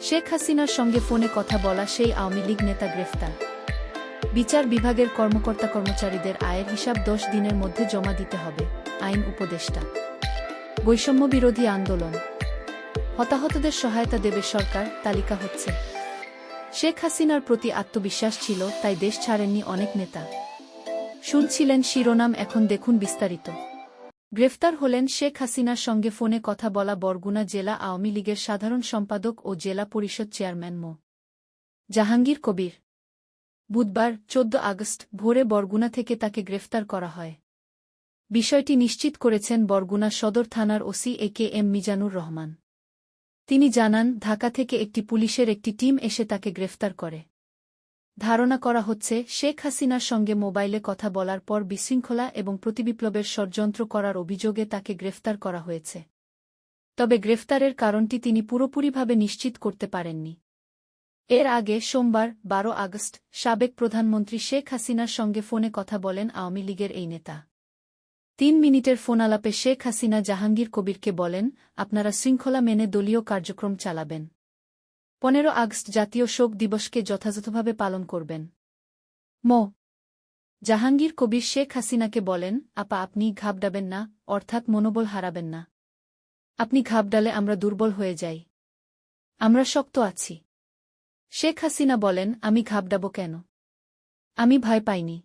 শেখ হাসিনার সঙ্গে ফোনে কথা বলা সেই আওয়ামী লীগ নেতা গ্রেফতার। বিচার বিভাগের কর্মকর্তা কর্মচারীদের আয়ের হিসাব দশ দিনের মধ্যে জমা দিতে হবে, আইন উপদেষ্টা। বৈষম্য বিরোধী আন্দোলন। হতাহতদের সহায়তা দেবে সরকার, তালিকা হচ্ছে। শেখ হাসিনার প্রতি আত্মবিশ্বাস ছিল, তাই দেশ ছাড়েননি অনেক নেতা। শুনছিলেন শিরোনাম, এখন দেখুন বিস্তারিত। গ্রেফতার হলেন শেখ হাসিনার সঙ্গে ফোনে কথা বলা বরগুনা জেলা আওয়ামী লীগের সাধারণ সম্পাদক ও জেলা পরিষদ চেয়ারম্যান মো. জাহাঙ্গীর কবির। বুধবার, চোদ্দ আগস্ট, ভোরে বরগুনা থেকে তাকে গ্রেফতার করা হয়। বিষয়টি নিশ্চিত করেছেন বরগুনা সদর থানার OC A K M Mizanur Rahman. তিনি জানান, ঢাকা থেকে একটি পুলিশের একটি টিম এসে তাকে গ্রেফতার করে। ধারণা করা হচ্ছে, শেখ হাসিনার সঙ্গে মোবাইলে কথা বলার পর বিশৃঙ্খলা এবং প্রতিবিপ্লবের ষড়যন্ত্র করার অভিযোগে তাকে গ্রেফতার করা হয়েছে। তবে গ্রেফতারের কারণটি তিনি পুরোপুরিভাবে নিশ্চিত করতে পারেননি। এর আগে সোমবার, বারো আগস্ট, সাবেক প্রধানমন্ত্রী শেখ হাসিনার সঙ্গে ফোনে কথা বলেন আওয়ামী লীগের এই নেতা। তিন মিনিটের ফোনালাপে শেখ হাসিনা জাহাঙ্গীর কবিরকে বলেন, আপনারা শৃঙ্খলা মেনে দলীয় কার্যক্রম চালাবেন। পনেরো আগস্ট জাতীয় শোক দিবসকে যথাযথভাবে পালন করবেন। মো. জাহাঙ্গীর কবির শেখ হাসিনাকে বলেন, আপা, আপনি ঘাবড়াবেন না, অর্থাৎ মনোবল হারাবেন না। আপনি ঘাবড়ালে আমরা দুর্বল হয়ে যাই। আমরা শক্ত আছি। শেখ হাসিনা বলেন, আমি ঘাবড়াব কেন? আমি ভয় পাইনি।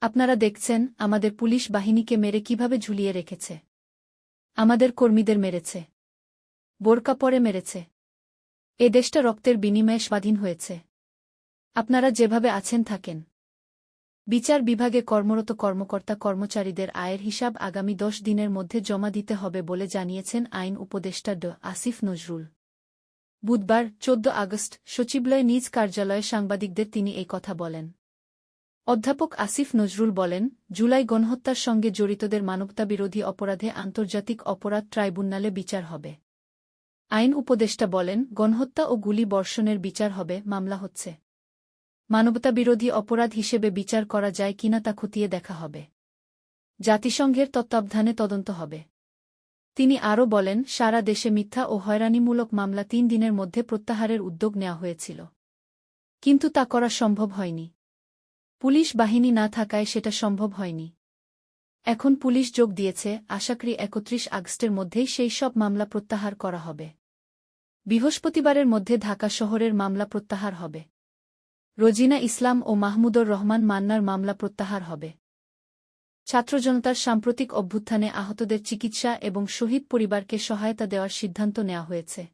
আপনারা দেখছেন, আমাদের পুলিশ বাহিনীকে মেরে কীভাবে ঝুলিয়ে রেখেছে। আমাদের কর্মীদের মেরেছে। বোরকা পরে মেরেছে। এ দেশটা রক্তের বিনিময়ে স্বাধীন হয়েছে। আপনারা যেভাবে আছেন থাকেন। বিচার বিভাগে কর্মরত কর্মকর্তা কর্মচারীদের আয়ের হিসাব আগামী দশ দিনের মধ্যে জমা দিতে হবে বলে জানিয়েছেন আইন উপদেষ্টা ড আসিফ নজরুল। বুধবার, চোদ্দ আগস্ট, সচিবালয়ে নিজ কার্যালয়ে সাংবাদিকদের তিনি এই কথা বলেন। অধ্যাপক আসিফ নজরুল বলেন, জুলাই গণহত্যার সঙ্গে জড়িতদের মানবতাবিরোধী অপরাধে আন্তর্জাতিক অপরাধ ট্রাইব্যুনালে বিচার হবে। আইন উপদেষ্টা বলেন, গণহত্যা ও গুলি বর্ষণের বিচার হবে, মামলা হচ্ছে। মানবতাবিরোধী অপরাধ হিসেবে বিচার করা যায় কিনা তা খতিয়ে দেখা হবে। জাতিসংঘের তত্ত্বাবধানে তদন্ত হবে। তিনি আরও বলেন, সারা দেশে মিথ্যা ও হয়রানিমূলক মামলা তিন দিনের মধ্যে প্রত্যাহারের উদ্যোগ নেওয়া হয়েছিল। কিন্তু তা করা সম্ভব হয়নি। পুলিশ বাহিনী না থাকায় সেটা সম্ভব হয়নি। এখন পুলিশ যোগ দিয়েছে আশাকরি একত্রিশ আগস্টের মধ্যেই সেই সব মামলা প্রত্যাহার করা হবে। বৃহস্পতিবারের মধ্যে ঢাকা শহরের মামলা প্রত্যাহার হবে। রোজিনা ইসলাম ও মাহমুদুর রহমান মান্নার মামলা প্রত্যাহার হবে। ছাত্রজনতার সাম্প্রতিক অভ্যুত্থানে আহতদের চিকিৎসা এবং শহীদ পরিবারকে সহায়তা দেওয়ার সিদ্ধান্ত নেওয়া হয়েছে।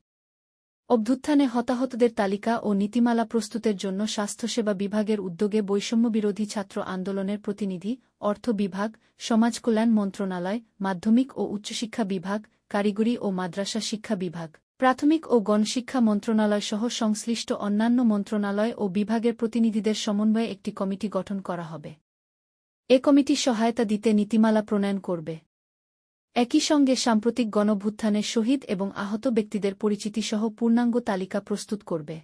অভ্যুত্থানে হতাহতদের তালিকা ও নীতিমালা প্রস্তুতের জন্য স্বাস্থ্যসেবা বিভাগের উদ্যোগে বৈষম্যবিরোধী ছাত্র আন্দোলনের প্রতিনিধি, অর্থ বিভাগ সমাজকল্যাণ মন্ত্রণালয়, মাধ্যমিক ও উচ্চশিক্ষা বিভাগ, কারিগরি ও মাদ্রাসা শিক্ষা বিভাগ। প্রাথমিক ও গণশিক্ষা মন্ত্রণালয় সহ সংশ্লিষ্ট অন্যান্য মন্ত্রণালয় ও বিভাগের প্রতিনিধিদের সমন্বয়ে একটি কমিটি গঠন করা হবে। এ কমিটি সহায়তা দিতে নীতিমালা প্রণয়ন করবে। একই সঙ্গে সাম্প্রতিক গণভুত্থানের শহীদ এবং আহত ব্যক্তিদের পরিচিতিসহ পূর্ণাঙ্গ তালিকা প্রস্তুত করবে।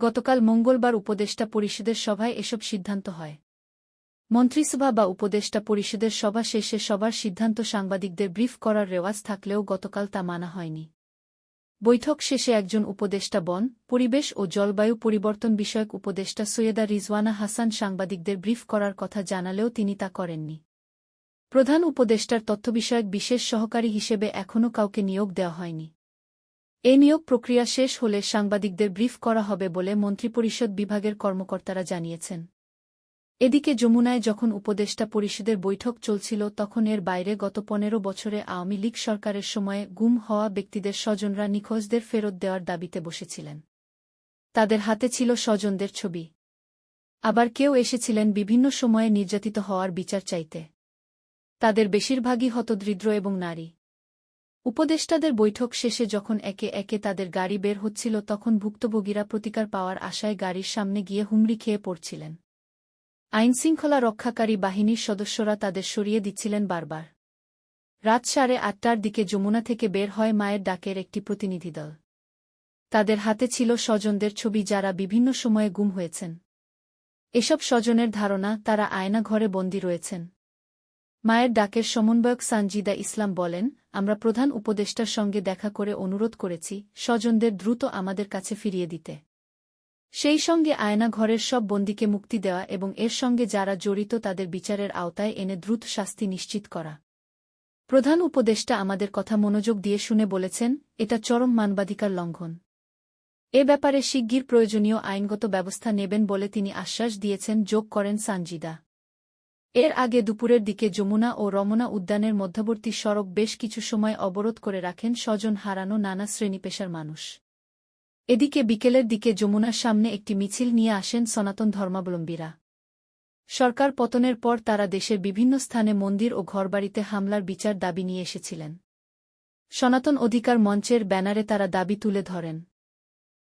গতকাল মঙ্গলবার উপদেষ্টা পরিষদের সভায় এসব সিদ্ধান্ত হয়। মন্ত্রিসভা বা উপদেষ্টা পরিষদের সভা শেষে সবার সিদ্ধান্ত সাংবাদিকদের ব্রিফ করার রেওয়াজ থাকলেও গতকাল তা মানা হয়নি। বৈঠক শেষে একজন উপদেষ্টা বন, পরিবেশ ও জলবায়ু পরিবর্তন বিষয়ক উপদেষ্টা সৈয়দা রিজওয়ানা হাসান সাংবাদিকদের ব্রিফ করার কথা জানালেও তিনি তা করেননি। প্রধান উপদেষ্টার তথ্যবিষয়ক বিশেষ সহকারী হিসেবে এখনও কাউকে নিয়োগ দেওয়া হয়নি। এ নিয়োগ প্রক্রিয়া শেষ হলে সাংবাদিকদের ব্রিফ করা হবে বলে মন্ত্রিপরিষদ বিভাগের কর্মকর্তারা জানিয়েছেন। এদিকে যমুনায় যখন উপদেষ্টা পরিষদের বৈঠক চলছিল, তখন এর বাইরে গত পনেরো বছরে আওয়ামী লীগ সরকারের সময়ে গুম হওয়া ব্যক্তিদের স্বজনরা নিখোঁজদের ফেরত দেওয়ার দাবিতে বসেছিলেন। তাদের হাতে ছিল স্বজনদের ছবি। আবার কেউ এসেছিলেন বিভিন্ন সময়ে নির্যাতিত হওয়ার বিচার চাইতে। তাদের বেশিরভাগই হতদরিদ্র এবং নারী। উপদেষ্টাদের বৈঠক শেষে যখন একে একে তাদের গাড়ি বের হচ্ছিল, তখন ভুক্তভোগীরা প্রতিকার পাওয়ার আশায় গাড়ির সামনে গিয়ে হুমড়ি খেয়ে পড়ছিলেন। আইনশৃঙ্খলা রক্ষাকারী বাহিনীর সদস্যরা তাদের সরিয়ে দিচ্ছিলেন বারবার। রাত সাড়ে আটটার দিকে যমুনা থেকে বের হয় মায়ের ডাকের একটি প্রতিনিধি দল। তাদের হাতে ছিল স্বজনদের ছবি যারা বিভিন্ন সময়ে গুম হয়েছেন। এসব স্বজনের ধারণা, তারা আয়না ঘরে বন্দী রয়েছেন। মায়ের ডাকের সমন্বয়ক সানজিদা ইসলাম বলেন, আমরা প্রধান উপদেষ্টার সঙ্গে দেখা করে অনুরোধ করেছি, স্বজনদের দ্রুত আমাদের কাছে ফিরিয়ে দিতে। সেই সঙ্গে আয়না ঘরের সব বন্দীকে মুক্তি দেওয়া এবং এর সঙ্গে যারা জড়িত তাদের বিচারের আওতায় এনে দ্রুত শাস্তি নিশ্চিত করা। প্রধান উপদেষ্টা আমাদের কথা মনোযোগ দিয়ে শুনে বলেছেন, এটা চরম মানবাধিকার লঙ্ঘন। এ ব্যাপারে শিগগির প্রয়োজনীয় আইনগত ব্যবস্থা নেবেন বলে তিনি আশ্বাস দিয়েছেন, যোগ করেন সানজিদা। এর আগে দুপুরের দিকে যমুনা ও রমনা উদ্যানের মধ্যবর্তী সড়ক বেশ কিছু সময় অবরোধ করে রাখেন স্বজন হারানো নানা শ্রেণীপেশার মানুষ। এদিকে বিকেলের দিকে যমুনার সামনে একটি মিছিল নিয়ে আসেন সনাতন ধর্মাবলম্বীরা। সরকার পতনের পর তারা দেশের বিভিন্ন স্থানে মন্দির ও ঘরবাড়িতে হামলার বিচার দাবি নিয়ে এসেছিলেন। সনাতন অধিকার মঞ্চের ব্যানারে তারা দাবি তুলে ধরেন।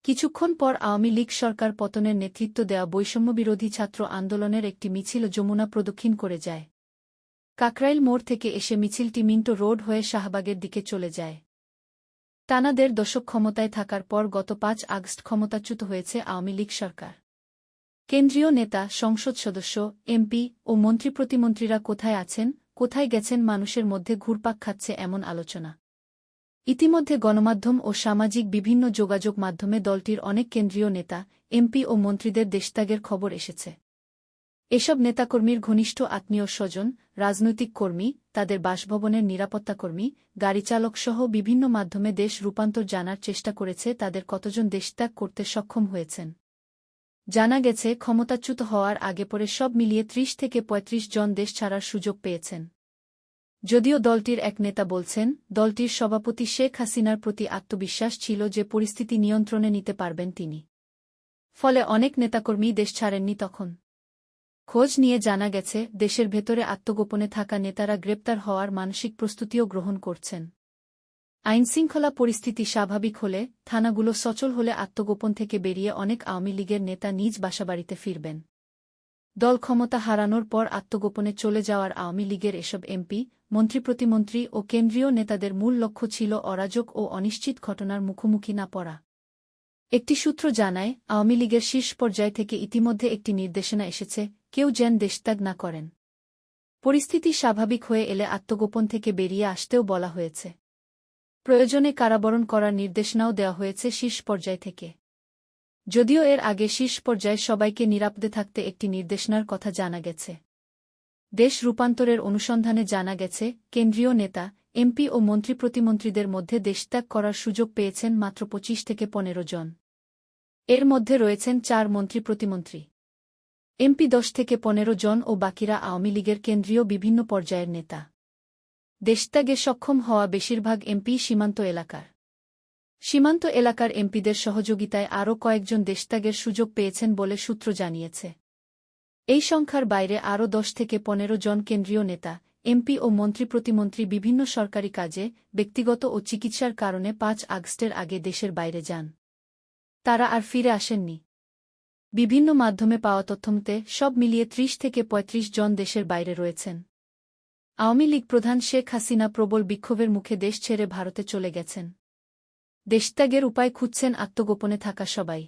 কিছুক্ষণ পর আওয়ামী লীগ সরকার পতনের নেতৃত্ব দেওয়া বৈষম্যবিরোধী ছাত্র আন্দোলনের একটি মিছিল যমুনা প্রদক্ষিণ করে যায়। কাকরাইল মোড় থেকে এসে মিছিলটি মিন্টো রোড হয়ে শাহবাগের দিকে চলে যায়। টানা দশক ক্ষমতায় থাকার পর গত পাঁচ আগস্ট ক্ষমতাচ্যুত হয়েছে আওয়ামী লীগ সরকার। কেন্দ্রীয় নেতা, সংসদ সদস্য, এমপি ও মন্ত্রী প্রতিমন্ত্রীরা কোথায় আছেন, কোথায় গেছেন মানুষের মধ্যে ঘুরপাক খাচ্ছে এমন আলোচনা। ইতিমধ্যে গণমাধ্যম ও সামাজিক বিভিন্ন যোগাযোগ মাধ্যমে দলটির অনেক কেন্দ্রীয় নেতা, এমপি ও মন্ত্রীদের দেশত্যাগের খবর এসেছে। এসব নেতাকর্মীর ঘনিষ্ঠ আত্মীয় স্বজন, রাজনৈতিক কর্মী, তাদের বাসভবনের নিরাপত্তাকর্মী গাড়িচালকসহ বিভিন্ন মাধ্যমে দেশ রূপান্তর জানার চেষ্টা করেছে তাদের কতজন দেশত্যাগ করতে সক্ষম হয়েছেন। জানা গেছে, ক্ষমতাচ্যুত হওয়ার আগে পরে সব মিলিয়ে ত্রিশ থেকে ৩৫ জন দেশ ছাড়ার সুযোগ পেয়েছেন। যদিও দলটির এক নেতা বলছেন, দলটির সভাপতি শেখ হাসিনার প্রতি আত্মবিশ্বাস ছিল যে পরিস্থিতি নিয়ন্ত্রণে নিতে পারবেন তিনি। ফলে অনেক নেতাকর্মী দেশ ছাড়েননি তখন। খোঁজ নিয়ে জানা গেছে, দেশের ভেতরে আত্মগোপনে থাকা নেতারা গ্রেপ্তার হওয়ার মানসিক প্রস্তুতিও গ্রহণ করছেন। আইনশৃঙ্খলা পরিস্থিতি স্বাভাবিক হলে, থানাগুলো সচল হলে আত্মগোপন থেকে বেরিয়ে অনেক আওয়ামী লীগের নেতা নিজ বাসাবাড়িতে ফিরবেন। দল ক্ষমতা হারানোর পর আত্মগোপনে চলে যাওয়ার আওয়ামী লীগের এসব এমপি, মন্ত্রী প্রতিমন্ত্রী ও কেন্দ্রীয় নেতাদের মূল লক্ষ্য ছিল অরাজক ও অনিশ্চিত ঘটনার মুখোমুখি না পড়া। একটি সূত্র জানায়, আওয়ামী লীগের শীর্ষ পর্যায় থেকে ইতিমধ্যে একটি নির্দেশনা এসেছে কেউ যেন দেশত্যাগ না করেন। পরিস্থিতি স্বাভাবিক হয়ে এলে আত্মগোপন থেকে বেরিয়ে আসতেও বলা হয়েছে। প্রয়োজনে কারাবরণ করার নির্দেশনাও দেওয়া হয়েছে শীর্ষ পর্যায় থেকে। যদিও এর আগে শীর্ষ পর্যায়ে সবাইকে নিরাপদে থাকতে একটি নির্দেশনার কথা জানা গেছে। দেশ রূপান্তরের অনুসন্ধানে জানা গেছে, কেন্দ্রীয় নেতা, এমপি ও মন্ত্রী প্রতিমন্ত্রীদের মধ্যে দেশত্যাগ করার সুযোগ পেয়েছেন মাত্র পঁচিশ থেকে পনেরো জন। এর মধ্যে রয়েছেন চার মন্ত্রী প্রতিমন্ত্রী। এমপি দশ থেকে পনেরো জন ও বাকিরা আওয়ামী লীগের কেন্দ্রীয় বিভিন্ন পর্যায়ের নেতা। দেশত্যাগে সক্ষম হওয়া বেশিরভাগ এমপি সীমান্ত এলাকার। সীমান্ত এলাকার এমপিদের সহযোগিতায় আরও কয়েকজন দেশত্যাগের সুযোগ পেয়েছেন বলে সূত্র জানিয়েছে। এই সংখ্যার বাইরে আরও দশ থেকে পনেরো জন কেন্দ্রীয় নেতা, এমপি ও মন্ত্রী প্রতিমন্ত্রী বিভিন্ন সরকারি কাজে, ব্যক্তিগত ও চিকিৎসার কারণে পাঁচ আগস্টের আগে দেশের বাইরে যান। তারা আর ফিরে আসেননি। বিভিন্ন মাধ্যমে পাওয়া তথ্যমতে, সব মিলিয়ে ত্রিশ থেকে ৩৫ জন দেশের বাইরে রয়েছেন। আওয়ামী লীগ প্রধান শেখ হাসিনা প্রবল বিক্ষোভের মুখে দেশ ছেড়ে ভারতে চলে গেছেন। দেশত্যাগের উপায় খুঁজছেন আত্মগোপনে থাকা সবাই।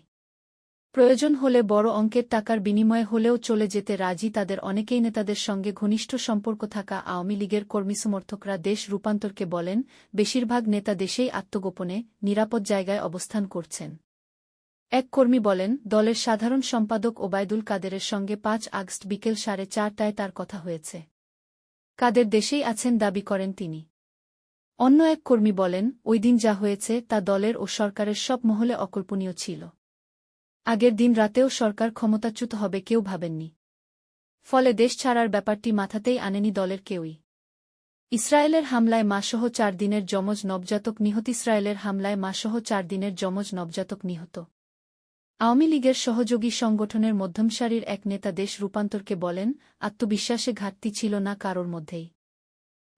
প্রয়োজন হলে বড় অঙ্কের টাকার বিনিময়ে হলেও চলে যেতে রাজি তাদের অনেকেই নেতাদের সঙ্গে ঘনিষ্ঠ সম্পর্ক থাকা আওয়ামী লীগের কর্মী সমর্থকরা দেশ রূপান্তরকে বলেন, বেশিরভাগ নেতা দেশেই আত্মগোপনে, নিরাপদ জায়গায় অবস্থান করছেন। এক কর্মী বলেন, দলের সাধারণ সম্পাদক ওবায়দুল কাদেরের সঙ্গে পাঁচ আগস্ট বিকেল সাড়ে চারটায় তার কথা হয়েছে। কাদের দেশেই আছেন দাবি করেন তিনি। অন্য এক কর্মী বলেন, ওই দিন যা হয়েছে তা দলের ও সরকারের সব মহলে অকল্পনীয় ছিল। আগের দিন রাতেও সরকার ক্ষমতাচ্যুত হবে কেউ ভাবেননি। ফলে দেশ ছাড়ার ব্যাপারটি মাথাতেই আনেনি দলের কেউই। ইসরায়েলের হামলায় মাসহ চার দিনের যমজ নবজাতক নিহত, ইসরায়েলের হামলায় মাসহ চার দিনের যমজ নবজাতক নিহত। আওয়ামী লীগের সহযোগী সংগঠনের মধ্যমসারির এক নেতা দেশ রূপান্তরকে বলেন, আত্মবিশ্বাসে ঘাটতি ছিল না কারোর মধ্যেই।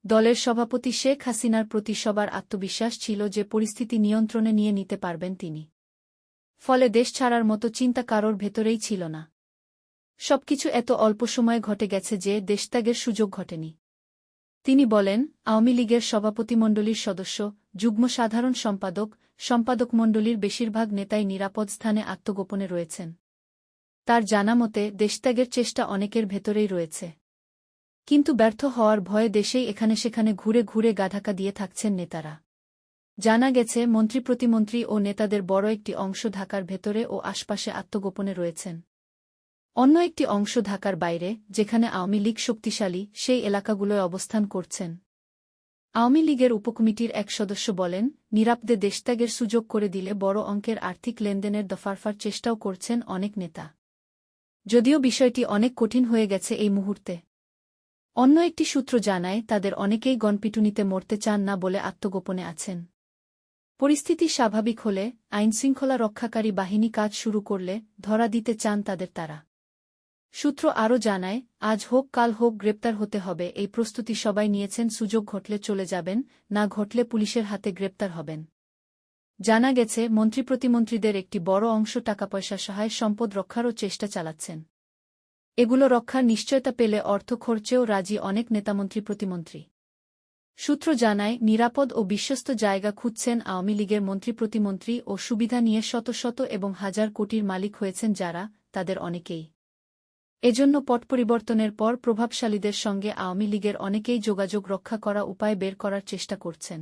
দলের সভাপতি শেখ হাসিনার প্রতি সবার আত্মবিশ্বাস ছিল যে পরিস্থিতি নিয়ন্ত্রণে নিয়ে নিতে পারবেন তিনি। ফলে দেশ ছাড়ার মতো চিন্তা কারোর ভেতরেই ছিল না। সবকিছু এত অল্প সময়ে ঘটে গেছে যে দেশত্যাগের সুযোগ ঘটেনি। তিনি বলেন, আওয়ামী লীগের সভাপতিমণ্ডলীর সদস্য, যুগ্ম সাধারণ সম্পাদক সম্পাদক মণ্ডলীর বেশিরভাগ নেতাই নিরাপদ স্থানে আত্মগোপনে রয়েছেন। তার জানামতে দেশত্যাগের চেষ্টা অনেকের ভেতরেই রয়েছে। কিন্তু ব্যর্থ হওয়ার ভয়ে দেশেই এখানে সেখানে ঘুরে ঘুরে গাধাকা দিয়ে থাকছেন নেতারা। জানা গেছে, মন্ত্রী প্রতিমন্ত্রী ও নেতাদের বড় একটি অংশ ঢাকার ভেতরে ও আশপাশে আত্মগোপনে রয়েছেন। অন্য একটি অংশ ঢাকার বাইরে, যেখানে আওয়ামী লীগ শক্তিশালী, সেই এলাকাগুলোয় অবস্থান করছেন। আওয়ামী লীগের উপকমিটির এক সদস্য বলেন, নিরাপদে দেশত্যাগের সুযোগ করে দিলে বড় অঙ্কের আর্থিক লেনদেনের দফারফার চেষ্টাও করছেন অনেক নেতা। যদিও বিষয়টি অনেক কঠিন হয়ে গেছে এই মুহূর্তে। অন্য একটি সূত্র জানায়, তাদের অনেকেই গণপিটুনিতে মরতে চান না বলে আত্মগোপনে আছেন। পরিস্থিতি স্বাভাবিক হলে, আইনশৃঙ্খলা রক্ষাকারী বাহিনী কাজ শুরু করলে ধরা দিতে চান তাদের তারা। সূত্র আরও জানায়, আজ হোক কাল হোক গ্রেপ্তার হতে হবে, এই প্রস্তুতি সবাই নিয়েছেন, সুযোগ ঘটলে চলে যাবেন, না ঘটলে পুলিশের হাতে গ্রেপ্তার হবেন। জানা গেছে, মন্ত্রী প্রতিমন্ত্রীদের একটি বড় অংশ টাকাপয়সা সহায় সম্পদ রক্ষারও চেষ্টা চালাচ্ছেন। এগুলো রক্ষার নিশ্চয়তা পেলে অর্থ খরচেও রাজি অনেক নেতামন্ত্রী প্রতিমন্ত্রী। সূত্র জানায়, নিরাপদ ও বিশ্বস্ত জায়গা খুঁজছেন আওয়ামী লীগের মন্ত্রী প্রতিমন্ত্রী ও সুবিধা নিয়ে শত শত এবং হাজার কোটির মালিক হয়েছেন যারা, তাদের অনেকেই। এজন্য পট পরিবর্তনের পর প্রভাবশালীদের সঙ্গে আওয়ামী লীগের অনেকেই যোগাযোগ রক্ষা করা উপায় বের করার চেষ্টা করছেন।